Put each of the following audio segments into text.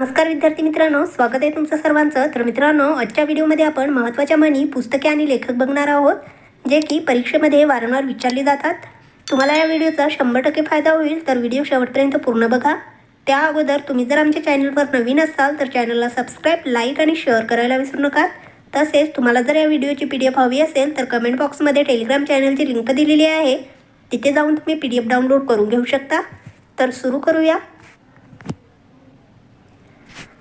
नमस्कार विद्यार्थी मित्रांनो स्वागत आहे तुमचं सर्वांचं. तर मित्रांनो आजच्या व्हिडिओमध्ये आपण महत्त्वाच्या म्हणी पुस्तके आणि लेखक बघणार आहोत जे की परीक्षेमध्ये वारंवार विचारले जातात. तुम्हाला या व्हिडिओचा शंभर टक्के फायदा होईल तर व्हिडिओ शेवटपर्यंत पूर्ण बघा. त्या अगोदर तुम्ही जर आमच्या चॅनलवर नवीन असाल तर चॅनलला सबस्क्राईब लाईक आणि शेअर करायला विसरू नका. तसेच तुम्हाला जर या व्हिडिओची पी डी एफ हवी असेल तर कमेंट बॉक्समध्ये टेलिग्राम चॅनलची लिंक दिलेली आहे. तिथे जाऊन तुम्ही पी डी एफ डाउनलोड करून घेऊ शकता. तर सुरू करूया.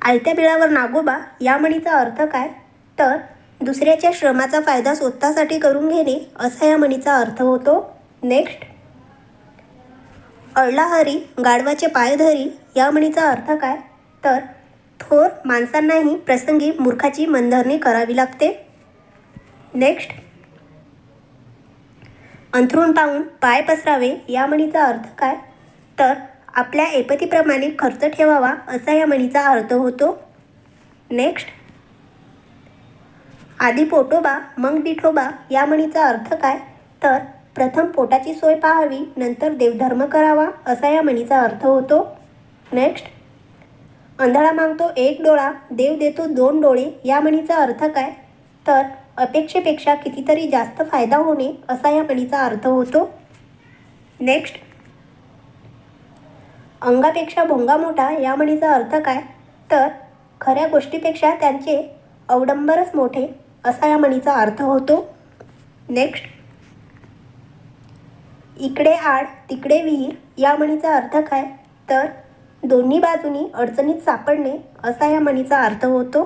आयत्या बिळावर नागोबा या म्हणीचा अर्थ काय? तर दुसऱ्याच्या श्रमाचा फायदा स्वतःसाठी करून घेणे असा या म्हणीचा अर्थ होतो. नेक्स्ट अळला हरी गाढवाचे पाय धरी या म्हणीचा अर्थ काय? तर थोर माणसांनाही प्रसंगी मूर्खाची मनधरणी करावी लागते. नेक्स्ट अंथरूण पाहून पाय पसरावे या म्हणीचा अर्थ काय? तर आपल्या ऐपतीप्रमाणे खर्च ठेवावा असा या म्हणीचा अर्थ होतो. नेक्स्ट. आधी पोटोबा मग डिठोबा या म्हणीचा अर्थ काय? तर प्रथम पोटाची सोय पाहावी नंतर देवधर्म करावा असा या म्हणीचा अर्थ होतो. नेक्स्ट. अंधळा मागतो एक डोळा देव देतो दोन डोळे या म्हणीचा अर्थ काय? तर अपेक्षेपेक्षा कितीतरी जास्त फायदा होणे असा या म्हणीचा अर्थ होतो. नेक्स्ट. अंगापेक्षा भोंगा मोठा या म्हणीचा अर्थ काय? तर खऱ्या गोष्टीपेक्षा त्यांचे अवडंबरच मोठे असा या म्हणीचा अर्थ होतो. नेक्स्ट इकडे आड तिकडे विहीर या म्हणीचा अर्थ काय? तर दोन्ही बाजूनी अडचणीत सापडणे असा या म्हणीचा अर्थ होतो.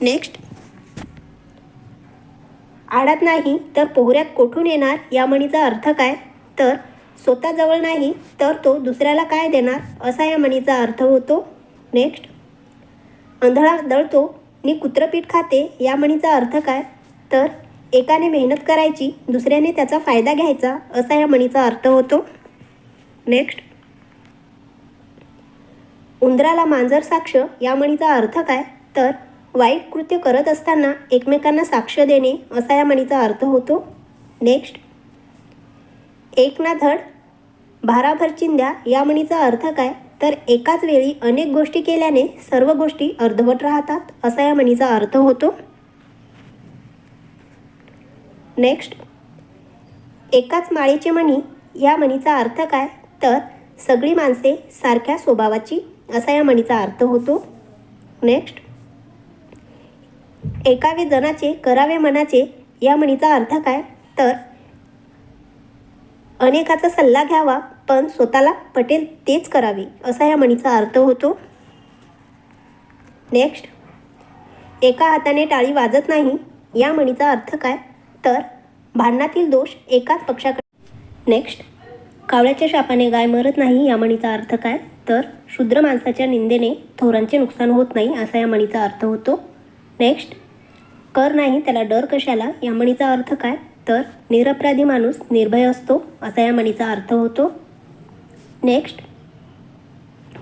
नेक्स्ट आडात नाही तर पोहऱ्यात कोठून येणार या म्हणीचा अर्थ काय? तर स्वतःजवळ नाही तर तो दुसऱ्याला काय देणार असा या म्हणीचा अर्थ होतो. नेक्स्ट अंधळा दळतो नि कुत्रपीठ खाते या म्हणीचा अर्थ काय? तर एकाने मेहनत करायची दुसऱ्याने त्याचा फायदा घ्यायचा असा या म्हणीचा अर्थ होतो. नेक्स्ट उंदराला मांजर साक्ष या म्हणीचा अर्थ काय? तर वाईट कृत्य करत असताना एकमेकांना साक्ष देणे असा या म्हणीचा अर्थ होतो. नेक्स्ट एक ना धड भाराभर चिंध्या या म्हणीचा अर्थ काय? तर एकाच वेळी अनेक गोष्टी केल्याने सर्व गोष्टी अर्धवट राहतात असा या म्हणीचा अर्थ होतो. नेक्स्ट एकाच माळेचे म्हणी या म्हणीचा अर्थ काय? तर सगळी माणसे सारख्या स्वभावाची असा या म्हणीचा अर्थ होतो. नेक्स्ट एकावे जनाचे करावे मनाचे या म्हणीचा अर्थ काय? तर अनेकाचा सल्ला घ्यावा पण स्वतःला पटेल तेच करावे असा या म्हणीचा अर्थ होतो. नेक्स्ट एका हाताने टाळी वाजत नाही या म्हणीचा अर्थ काय? तर भांडणातील दोष एकाच पक्षाकडे. नेक्स्ट कावळ्याच्या शापाने गाय मरत नाही या म्हणीचा अर्थ काय? तर शूद्र माणसाच्या निंदेने थोरांचे नुकसान होत नाही असा या म्हणीचा अर्थ होतो. नेक्स्ट कर नाही त्याला डर कशाला? या म्हणीचा अर्थ काय? तर निरपराधी माणूस निर्भय असतो असा या म्हणीचा अर्थ होतो. नेक्स्ट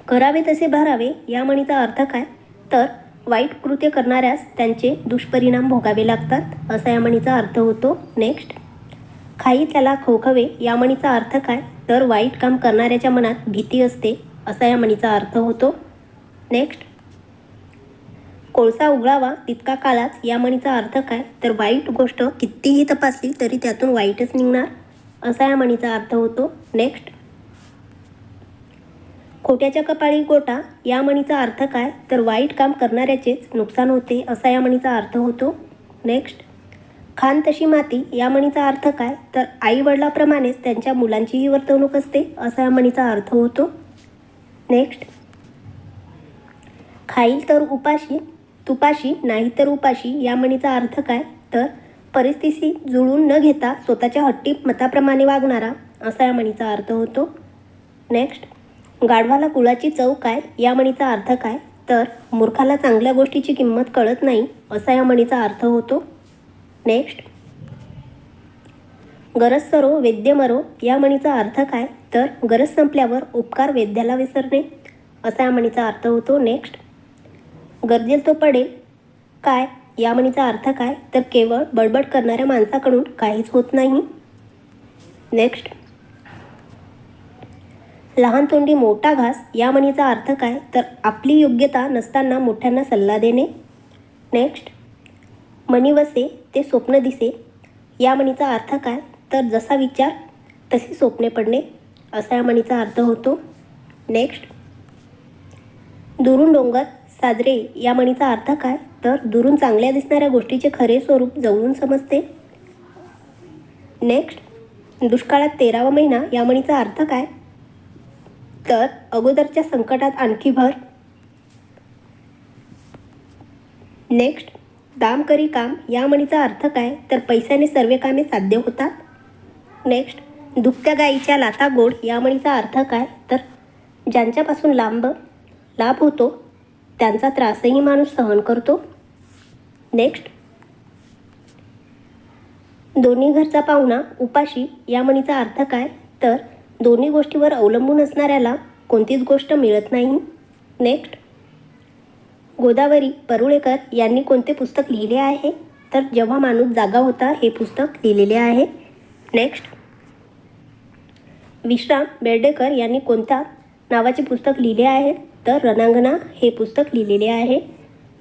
करावे तसे भरावे या म्हणीचा अर्थ काय? तर वाईट कृत्य करणाऱ्यास त्यांचे दुष्परिणाम भोगावे लागतात असा या म्हणीचा अर्थ होतो. नेक्स्ट खाई त्याला खोखवे या म्हणीचा अर्थ काय? तर वाईट काम करणाऱ्याच्या मनात भीती असते असा या म्हणीचा अर्थ होतो. नेक्स्ट कोळसा उघडावा तितका कालाच या म्हणीचा अर्थ काय? तर वाईट गोष्ट कितीही तपासली तरी त्यातून वाईटच निघणार असा या म्हणीचा अर्थ होतो. नेक्स्ट खोट्याच्या कपाळी गोटा या म्हणीचा अर्थ काय? तर वाईट काम करणाऱ्याचेच नुकसान होते असा या म्हणीचा अर्थ होतो. नेक्स्ट खान तशी माती या म्हणीचा अर्थ काय? तर आई वडिलाप्रमाणेच त्यांच्या मुलांचीही वर्तवणूक असते असा या म्हणीचा अर्थ होतो. नेक्स्ट खाईल तर उपाशी तुपाशी नाही तर उपाशी या म्हणीचा अर्थ काय? तर परिस्थिती जुळून न घेता स्वतःच्या हट्टी मताप्रमाणे वागणारा असा या म्हणीचा अर्थ होतो. नेक्स्ट गाढवाला कुळाची चव काय? या म्हणीचा अर्थ काय? तर मूर्खाला चांगल्या गोष्टीची किंमत कळत नाही असा या म्हणीचा अर्थ होतो. नेक्स्ट गरज सरो वैद्य मरो या म्हणीचा अर्थ काय? तर गरज संपल्यावर उपकार वैद्याला विसरणे असा या म्हणीचा अर्थ होतो. नेक्स्ट गरजेल तो पडेल? काय? या म्हणीचा अर्थ काय? तर केवळ बडबड करणाऱ्या माणसाकडून काहीच होत नाही. नेक्स्ट लहान तोंडी मोठा घास या म्हणीचा अर्थ काय? तर आपली योग्यता नसताना मोठ्यांना सल्ला देणे. नेक्स्ट मनी वसे ते स्वप्न दिसे. या म्हणीचा अर्थ काय? तर जसा विचार तशी स्वप्ने पडणे. असा या म्हणीचा अर्थ होतो. नेक्स्ट दुरून डोंगर साजरे या म्हणीचा अर्थ काय? तर दुरून चांगल्या दिसणाऱ्या गोष्टीचे खरे स्वरूप जवळून समजते. नेक्स्ट दुष्काळात तेरावा महिना या म्हणीचा अर्थ काय? तर अगोदरच्या संकटात आणखी भर. नेक्स्ट दाम करी काम या म्हणीचा अर्थ काय? तर पैशाने सर्व कामे साध्य होतात. नेक्स्ट दुखत्या गाईच्या लाथा गोड या म्हणीचा अर्थ काय? तर ज्यांच्यापासून लांब लाभ होतो. त्यांचा त्रासही माणूस सहन करतो. नेक्स्ट दोन्ही घरचा पाहुणा उपाशी या म्हणीचा अर्थ काय? तर दोन्ही गोष्टीवर अवलंबून असणाऱ्याला कोणतीच गोष्ट मिळत नाही. नेक्स्ट गोदावरी परुळेकर यांनी कोणते पुस्तक लिहिले आहे? तर जेव्हा माणूस जागा होता हे पुस्तक लिहिलेले आहे. नेक्स्ट विश्राम बेर्डेकर यांनी कोणत्या नावाचे पुस्तक लिहिले आहे? तर रणांगणा हे पुस्तक लिहिलेले आहे.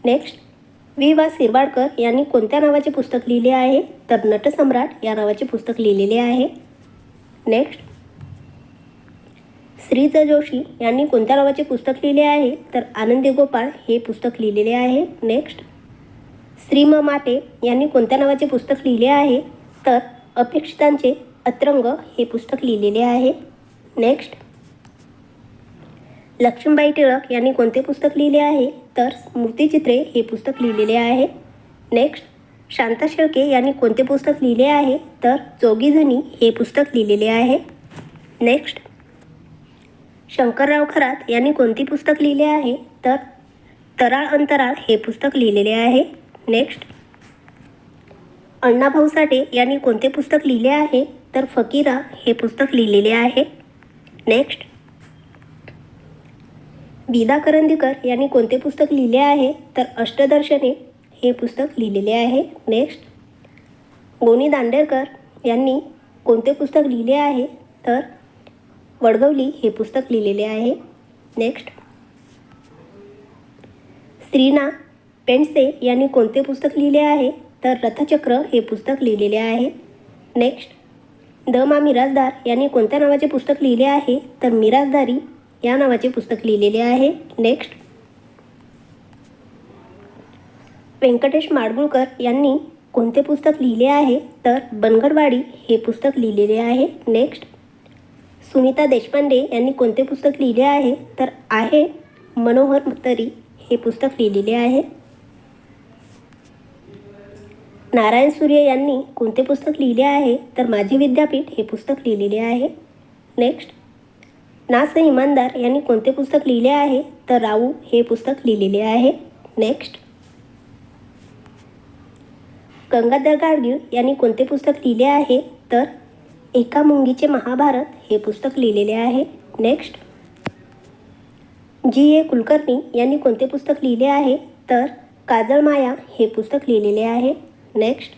नेक्स्ट वि वा शिरवाडकर यांनी कोणत्या नावाचे पुस्तक लिहिले आहे? तर नटसम्राट या नावाचे पुस्तक लिहिलेले आहे. नेक्स्ट श्री ज जोशी यांनी कोणत्या नावाचे पुस्तक लिहिले आहे? तर आनंदी गोपाळ हे पुस्तक लिहिलेले आहे. नेक्स्ट श्री माटे यांनी कोणत्या नावाचे पुस्तक लिहिले आहे? तर अपेक्षितांचे अत्रंग हे पुस्तक लिहिलेले आहे. नेक्स्ट लक्ष्मीबाई टिळक यांनी कोणते पुस्तक लिहिले आहे? तर स्मृतिचित्रे हे पुस्तक लिहिलेले आहे. नेक्स्ट शांता शेळके यांनी कोणते पुस्तक लिहिले आहे? तर चौघीजणी हे पुस्तक लिहिलेले आहे. नेक्स्ट शंकरराव खरात यांनी कोणती पुस्तक लिहिले आहे? तर तराळ अंतराळ हे पुस्तक लिहिलेले आहे. नेक्स्ट अण्णाभाऊ साठे यांनी कोणते पुस्तक लिहिले आहे? तर फकीरा हे पुस्तक लिहिलेले आहे. नेक्स्ट विदा करंदीकर यांनी कोणते पुस्तक लिहिले आहे? तर अष्टदर्शने हे पुस्तक लिहिलेले आहे. नेक्स्ट गोनी दांडेरकर यांनी कोणते पुस्तक लिहिले आहे? तर वडगवली हे पुस्तक लिहिलेले आहे. नेक्स्ट श्रीना पेंडसे यांनी कोणते पुस्तक लिहिले आहे? तर रथचक्र हे पुस्तक लिहिलेले आहे. नेक्स्ट द मा मिराजदार यांनी कोणत्या नावाचे पुस्तक लिहिले आहे? तर मिराजदारी या नावाचे पुस्तक लिहिलेले आहे. नेक्स्ट व्यंकटेश माडगुळकर यांनी कोणते पुस्तक लिहिले आहे? तर बनगडवाडी हे पुस्तक लिहिलेले आहे. नेक्स्ट सुनीता देशपांडे यांनी कोणते पुस्तक लिहिले आहे? तर आहे मनोहर तरी हे पुस्तक लिहिलेले आहे. नारायण सूर्य यांनी कोणते पुस्तक लिहिले आहे? तर माझे विद्यापीठ हे पुस्तक लिहिलेले आहे. नेक्स्ट नास इमानदार यांनी कोणते पुस्तक लिहिले आहे? तर राऊ हे पुस्तक लिहिलेले आहे. नेक्स्ट गंगाधर गाडगीळ यांनी कोणते पुस्तक लिहिले आहे? तर एका मुंगीचे महाभारत हे पुस्तक लिहिलेले आहे. नेक्स्ट जी ए कुलकर्णी यांनी कोणते पुस्तक लिहिले आहे? तर काजळ माया हे पुस्तक लिहिलेले आहे. नेक्स्ट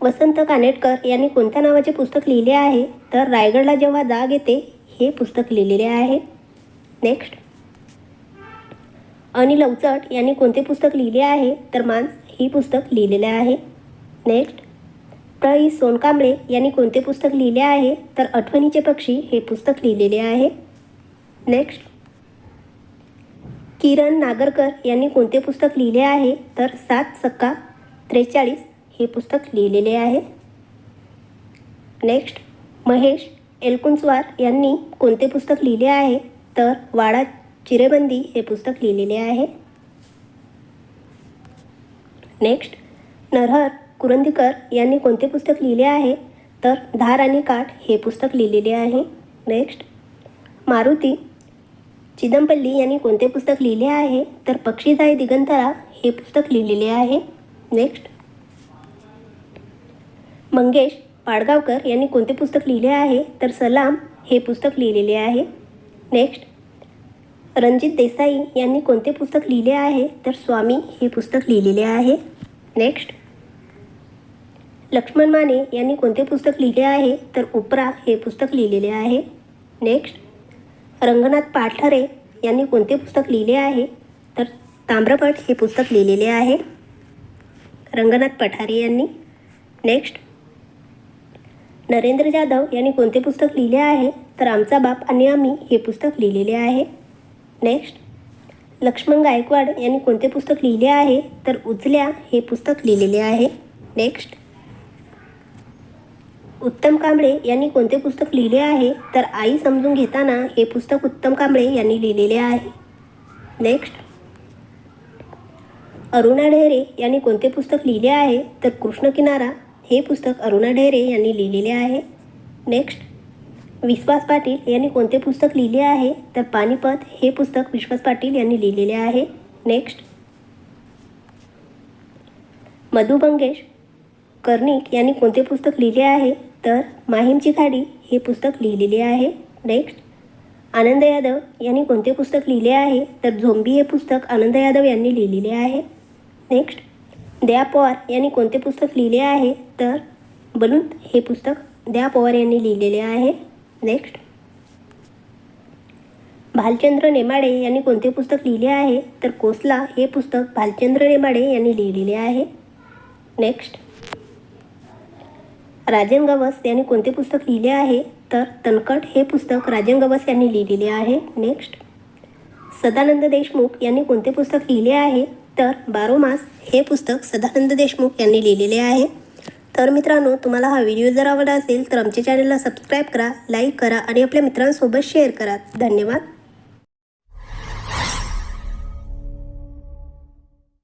वसंत कानेटकर यांनी कोणत्या नावाचे पुस्तक लिहिले आहे? तर रायगडला जेव्हा जाग येते हे पुस्तक लिहिलेले आहे. नेक्स्ट अनिल अवचट यांनी कोणते पुस्तक लिहिले आहे? तर मांस ही पुस्तक लिहिलेले आहे. नेक्स्ट प्र ई सोनकांबळे यांनी कोणते पुस्तक लिहिले आहे? तर आठवणीचे पक्षी हे पुस्तक लिहिलेले आहे. नेक्स्ट किरण नागरकर यांनी कोणते पुस्तक लिहिले आहे? तर सात सक्का त्रेचाळीस हे पुस्तक लिहिलेले आहे. नेक्स्ट महेश एलकुंचवार यांनी कोणते पुस्तक लिहिले आहे? तर वाडा चिरेबंदी हे पुस्तक लिहिलेले आहे. नेक्स्ट नरहर कुरंदीकर यांनी कोणते पुस्तक लिहिले आहे? तर धार आणि काठ हे पुस्तक लिहिलेले आहे. नेक्स्ट मारुती चिदंपल्ली यांनी कोणते पुस्तक लिहिले आहे? तर पक्षीदाय दिगंतरा हे पुस्तक लिहिलेले आहे. नेक्स्ट मंगेश पाडगावकर यांनी कोणते पुस्तक लिहिले आहे? तर सलाम हे पुस्तक लिहिलेले आहे. नेक्स्ट रणजित देसाई यांनी कोणते पुस्तक लिहिले आहे? तर स्वामी हे पुस्तक लिहिलेले आहे. नेक्स्ट लक्ष्मण माने यांनी कोणते पुस्तक लिहिले आहे? तर उपरा हे पुस्तक लिहिलेले आहे. नेक्स्ट रंगनाथ पाठरे यांनी कोणते पुस्तक लिहिले आहे? तर ताम्रपट हे पुस्तक लिहिलेले आहे. रंगनाथ पठारे यांनी. नेक्स्ट नरेंद्र जाधव यांनी कोणते पुस्तक लिहिले आहे? तर आमचा बाप आणि आम्ही हे पुस्तक लिहिलेले आहे. नेक्स्ट लक्ष्मण गायकवाड यांनी कोणते पुस्तक लिहिले आहे? तर उचल्या हे पुस्तक लिहिलेले आहे. नेक्स्ट उत्तम कांबळे यांनी कोणते पुस्तक लिहिले आहे? तर आई समजून घेताना हे पुस्तक उत्तम कांबळे यांनी लिहिलेले आहे. नेक्स्ट अरुणा ढेरे यांनी कोणते पुस्तक लिहिले आहे? तर कृष्ण किनारा हे पुस्तक अरुणा ढेरे यांनी लिहिलेले आहे. नेक्स्ट विश्वास पाटील यांनी कोणते पुस्तक लिहिले आहे? तर पानिपत हे पुस्तक विश्वास पाटील यांनी लिहिलेले आहे. नेक्स्ट मधु मंगेश कर्णिक यांनी कोणते पुस्तक लिहिले आहे? तर माहीमची खाडी हे पुस्तक लिहिलेले आहे. नेक्स्ट आनंद यादव यांनी कोणते पुस्तक लिहिले आहे? तर झोंबी हे पुस्तक आनंद यादव यांनी लिहिलेले आहे. नेक्स्ट दया पवार यांनी कोणते पुस्तक लिहिले आहे? तर बलून हे पुस्तक दया पवार यांनी लिहिलेले आहे. नेक्स्ट. भालचंद्र नेमाडे यांनी कोणते पुस्तक लिहिले आहे? तर कोसला हे पुस्तक भालचंद्र नेमाडे यांनी लिहिलेले आहे. नेक्स्ट. राजन गवस यांनी कोणते पुस्तक लिहिले आहे? तर तनकट हे पुस्तक राजन गवस यांनी लिहिलेले आहे. नेक्स्ट. सदानंद देशमुख यांनी कोणते पुस्तक लिहिले आहे? तर बारोमास हे पुस्तक सदानंद देशमुख यांनी लिहिलेले आहे. तर मित्रांनो तुम्हाला हा व्हिडिओ जर आवडला असेल तर आमच्या चॅनलला सबस्क्राईब करा लाईक करा आणि आपल्या मित्रांसोबत शेअर करा. धन्यवाद.